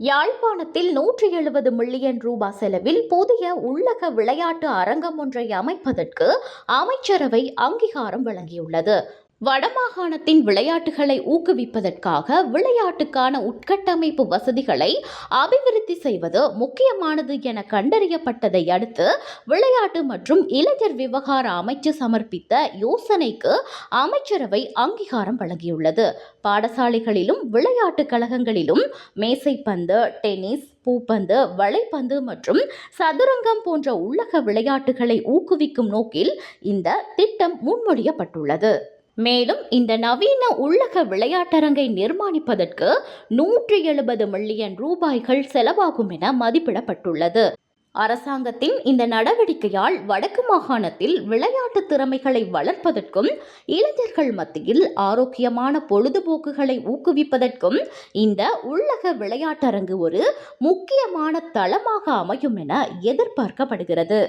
யாழ்ப்பாணத்தில் நூற்றி எழுபது மில்லியன் ரூபாய் செலவில் புதிய உள்ளக விளையாட்டு அரங்கம் ஒன்றை அமைப்பதற்கு அமைச்சரவை அங்கீகாரம் வழங்கியுள்ளது. வடமாகாணத்தின் விளையாட்டுகளை ஊக்குவிப்பதற்காக விளையாட்டுக்கான உட்கட்டமைப்பு வசதிகளை அபிவிருத்தி செய்வது முக்கியமானது என கண்டறியப்பட்டதை அடுத்து விளையாட்டு மற்றும் இளைஞர் விவகார அமைச்சு சமர்ப்பித்த யோசனைக்கு அமைச்சரவை அங்கீகாரம் வழங்கியுள்ளது. பாடசாலைகளிலும் விளையாட்டு கழகங்களிலும் மேசைப்பந்து டென்னிஸ் பூப்பந்து வலைப்பந்து மற்றும் சதுரங்கம் போன்ற உள்ளக விளையாட்டுகளை ஊக்குவிக்கும் நோக்கில் இந்த திட்டம் முன்மொழியப்பட்டுள்ளது. மேலும் இந்த நவீன உள்ளக விளையாட்டரங்கை நிர்மாணிப்பதற்கு நூற்றி எழுபது மில்லியன் ரூபாய்கள் செலவாகும் என மதிப்பிடப்பட்டுள்ளது. அரசாங்கத்தின் இந்த நடவடிக்கையால் வடக்கு மாகாணத்தில் விளையாட்டு திறமைகளை வளர்ப்பதற்கும் இளைஞர்கள் மத்தியில் ஆரோக்கியமான பொழுதுபோக்குகளை ஊக்குவிப்பதற்கும் இந்த உள்ளக விளையாட்டரங்கு ஒரு முக்கியமான தளமாக அமையும் என எதிர்பார்க்கப்படுகிறது.